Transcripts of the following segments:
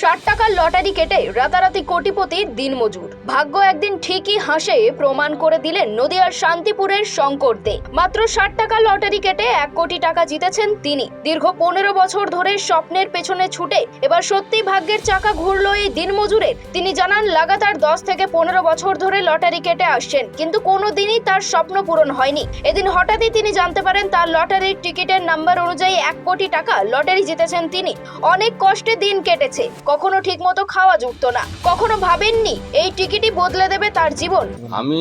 ষাট টাকার লটারি কেটে রাতারাতি কোটিপতি দিনমজুর। ভাগ্য একদিন ঠিকই হাসে প্রমাণ করে দিলেন নদিয়ার শান্তিপুরের শঙ্কর দে। মাত্র ষাট টাকা লটারি কেটে এক কোটি টাকা জিতেছেন তিনি। দীর্ঘ পনেরো বছর ধরে স্বপ্নের পেছনে ছুটে এবার সত্যি ভাগ্যের চাকা ঘুরলো এই দিনমজুরের। তিনি জানান, লাগাতার দশ থেকে পনেরো বছর ধরে লটারি কেটে আসছেন, কিন্তু কোনো দিনই তার স্বপ্ন পূরণ হয়নি। এদিন হঠাৎই তিনি জানতে পারেন, তার লটারির টিকিটের নাম্বার অনুযায়ী এক কোটি টাকা লটারি জিতেছেন তিনি। অনেক কষ্টে দিন কেটেছে। কখনো ঠিকমতো খাওয়া জুটতো না। কখনো ভাবেননি এই টিকিটই বদলে দেবে তার জীবন। আমি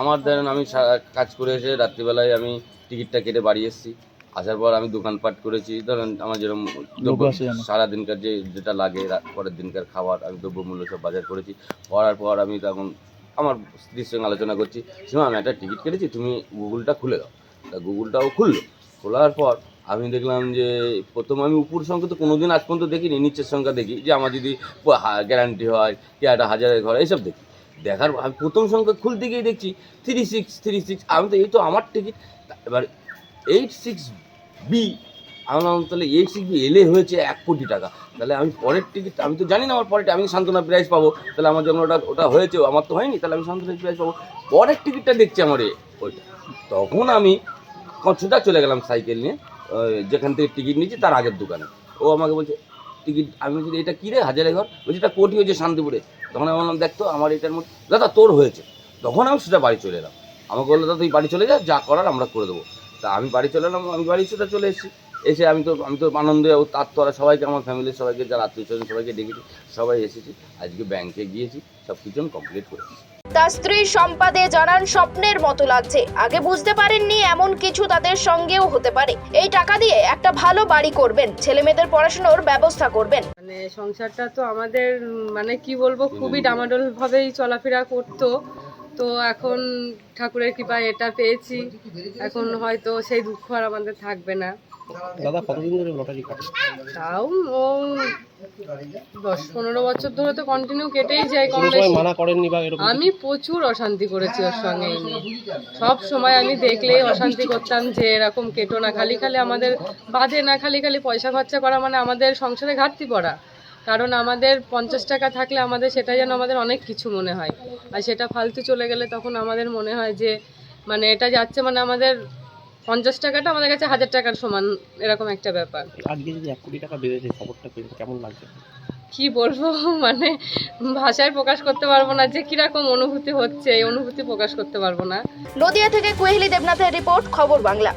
আমার ধরেন আমি কাজ করে এসে রাত্রিবেলায় আমি টিকিটটা কেটে বাড়ি এসেছি। আসার পর আমি দোকানপাট করেছি ধরেন আমার যেরকম সারাদিনকার যে যেটা লাগে পরের দিনকার খাবার আমি দ্রব্যমূল্য সব বাজার করেছি। করার পর আমি তখন আমার স্ত্রীর সঙ্গে আলোচনা করছি সীমা আমি একটা টিকিট কেটেছি তুমি গুগলটা খুলে দাও। তা গুগলটাও খুললো। খোলার পর আমি দেখলাম যে, প্রথম আমি উপর সংখ্যা তো কোনোদিন আজ পর্যন্ত দেখিনি, নিচের সংখ্যা দেখি। যে আমার যদি গ্যারান্টি হয়, কি একটা হাজারের ঘর, এইসব দেখি। দেখার, আমি প্রথম সংখ্যা খুলতে গিয়ে দেখছি থ্রি সিক্স থ্রি সিক্স আমি তো, এই তো আমার টিকিট এবার এইট সিক্স বি আমার তাহলে এইট সিক্স বি এলে হয়েছে এক কোটি টাকা। তাহলে আমি পরের টিকিট আমি তো জানি না আমার পরের আমি সান্ত্বনা প্রাইজ পাবো। তাহলে আমার যেমন ওটা ওটা হয়েছে আমার তো হয়নি, তাহলে আমি সান্ত্বনা প্রাইজ পাবো। পরের টিকিটটা দেখছি আমার এ- ওইটা। তখন আমি কচ্ছটা চলে গেলাম সাইকেল নিয়ে। যেখান থেকে টিকিট নিয়েছি, তার আগের দোকানে। ও আমাকে বলছে, টিকিট আমি বলছি, এটা কী রে? হাজারে ঘর? বলছি, এটা কোটি হয়েছে শান্তিপুরে। তখন আমি বললাম দেখতো আমার এটার মধ্যে দাদা, তোর হয়েছে। তখন আমি সেটা বাড়ি চলে এলাম। আমাকে বলল, দাদা, তুই বাড়ি চলে যা যা করার আমরা করে দেবো। তা আমি বাড়ি চলে এলাম, আমি বাড়ি সেটা চলে এসেছি। এসে আমি তো আমি তো আনন্দে তার তোরা সবাইকে, আমার ফ্যামিলির সবাইকে, যারা আত্মীয় স্বজন সবাইকে ডেকেছি, সবাই এসেছি। আজকে ব্যাংকে গিয়েছি সব কিছু আমি কমপ্লিট করেছি। তার স্ত্রী সম্পাদে জানান স্বপ্নের মতো লাগছে। আগে বুঝতে পারেননি এমন কিছু তাদের সঙ্গেও হতে পারে। এই টাকা দিয়ে একটা ভালো বাড়ি করবেন ছেলে মেয়েদের পড়াশোনার ব্যবস্থা করবেন। মানে সংসারটা তো আমাদের মানে কি বলব খুবই ডামাডোল ভাবেই চলাফেরা করতো। তো এখন ঠাকুরের কৃপায় এটা পেয়েছি। এখন হয়তো সেই দুঃখ আর আমাদের থাকবে না। দাদা কতদিন ধরে লটারি কাটে তাও ও দশ পনেরো বছর ধরে তো কন্টিনিউ কেটেই যায় কম বেশি। মানা করেননি বা এরকম আমি প্রচুর অশান্তি করেছি ওর সঙ্গে সব সময় আমি দেখলেই অশান্তি করতাম যে এরকম কেটো না খালি খালি আমাদের বাদে না খালি খালি পয়সা খরচা করা মানে আমাদের সংসারে ঘাটতি পড়া। কারণ আমাদের পঞ্চাশ টাকা থাকলে আমাদের সেটা যেন আমাদের অনেক কিছু মনে হয়। আর সেটা ফালতু চলে গেলে তখন আমাদের মনে হয় যে মানে এটা যাচ্ছে মানে আমাদের পঞ্চাশ টাকাটা আমাদের কাছে হাজার টাকার সমান এরকম একটা ব্যাপার। আজকে যদি এক কোটি টাকা বেড়েছে খবরটা পেয়ে কেমন লাগছে? কি বলব? মানে ভাষায় প্রকাশ করতে পারব না যে কীরকম অনুভূতি হচ্ছে এই অনুভূতি প্রকাশ করতে পারব না। নদিয়া থেকে কোহেলি দেবনাথের রিপোর্ট খবর বাংলা।